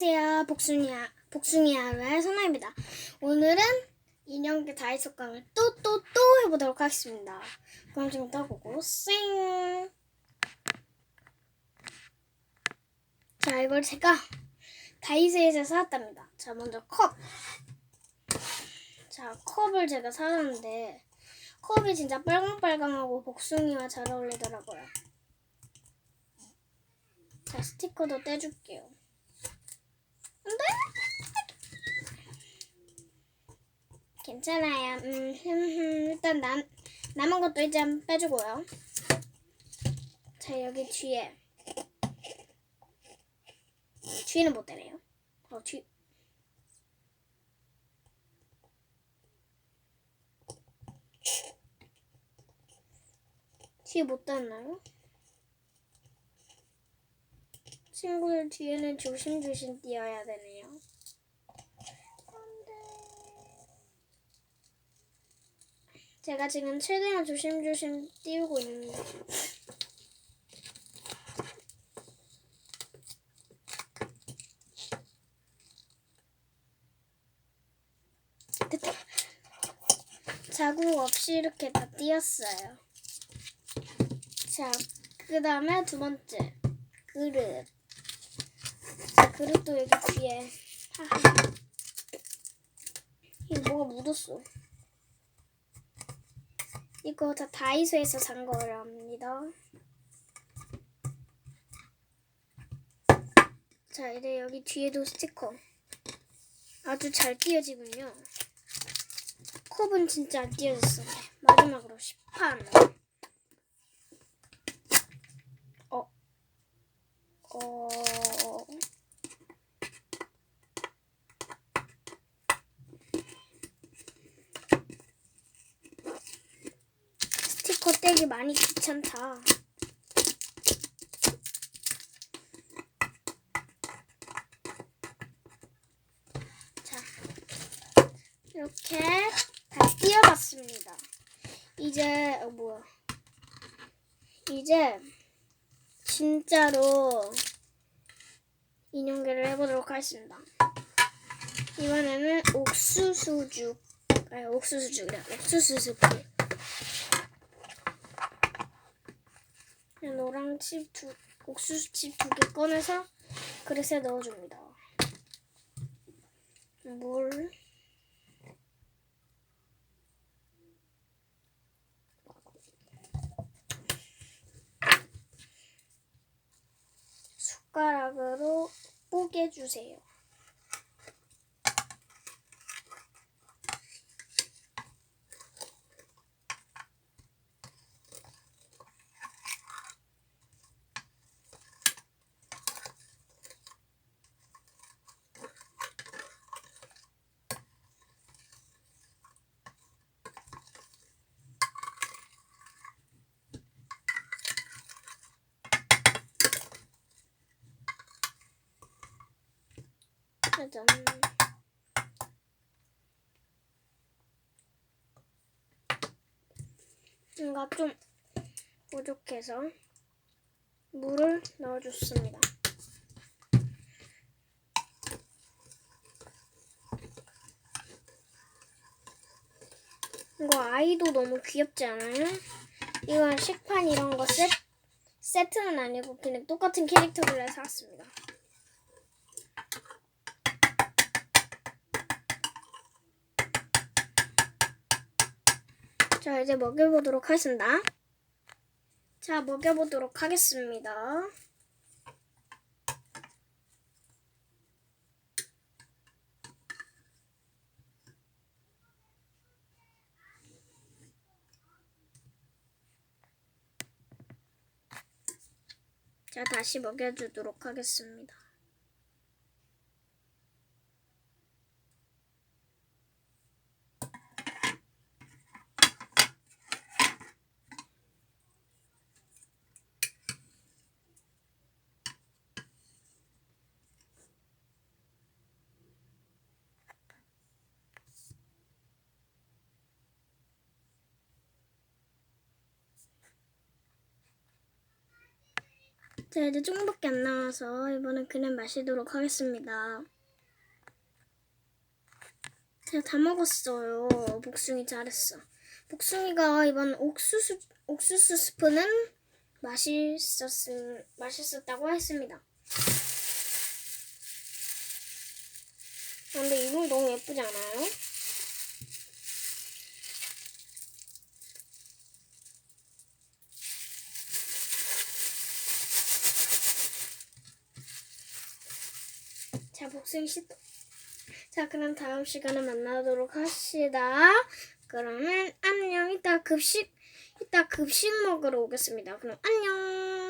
안녕하세요. 복숭이야, 복숭이 하루의 선아입니다. 오늘은 인형계 다이소깡을 또, 또, 또 해보도록 하겠습니다. 그럼 좀 떠보고, 쌩! 자, 이걸 제가 다이소에서 사왔답니다. 자, 먼저 컵. 자, 컵을 제가 사왔는데, 컵이 진짜 빨강빨강하고 복숭이와 잘 어울리더라고요. 자, 스티커도 떼줄게요. 안돼. 괜찮아요. 음. 일단 남, 남은 것도 이제 빼주고요. 자, 여기 뒤에. 뒤에는 못 떼네요. 어, 뒤. 뒤에 못 땄나요? 친구들 뒤에는 조심조심 뛰어야 되네요. 제가 지금 최대한 조심조심 띄우고 있는데. 됐다. 자국 없이 이렇게 다 띄었어요. 자, 그 다음에 두 번째. 그릇. 자, 그릇도 여기 뒤에. 하하. 이거 뭐가 묻었어. 이거 다 다이소에서 산 거랍니다. 자, 이제 여기 뒤에도 스티커. 아주 잘 띄어지군요. 컵은 진짜 안 띄어졌어. 마지막으로 시판. 어. 어. 떼기 많이 귀찮다. 자, 이렇게 다 띄어봤습니다. 이제 어 뭐야? 이제 진짜로 인형계를 해보도록 하겠습니다. 이번에는 옥수수죽, 아니 옥수수죽이라 옥수수 스프. 그냥 노랑 칩 두, 옥수수 칩 두 개 꺼내서 그릇에 넣어줍니다. 물. 숟가락으로 뽀개주세요. 짜잔. 뭔가 좀 부족해서 물을 넣어줬습니다. 이거 아이도 너무 귀엽지 않아요? 이건 식판 이런 거 세, 세트는 아니고 그냥 똑같은 캐릭터를 샀습니다. 자, 이제 먹여보도록 하겠습니다. 자, 먹여보도록 하겠습니다. 자, 다시 먹여주도록 하겠습니다. 자, 자, 이제 조금밖에 안 남아서 이번엔 그냥 마시도록 하겠습니다. 제가 다 먹었어요. 복숭이 잘했어. 복숭이가 이번 옥수수 옥수수 스프는 맛있었 맛있었다고 했습니다. 아, 근데 이건 너무 예쁘지 않아요? 자, 복숭이 씨. 자, 그럼 다음 시간에 만나도록 합시다. 그러면 안녕. 이따 급식, 이따 급식 먹으러 오겠습니다. 그럼 안녕.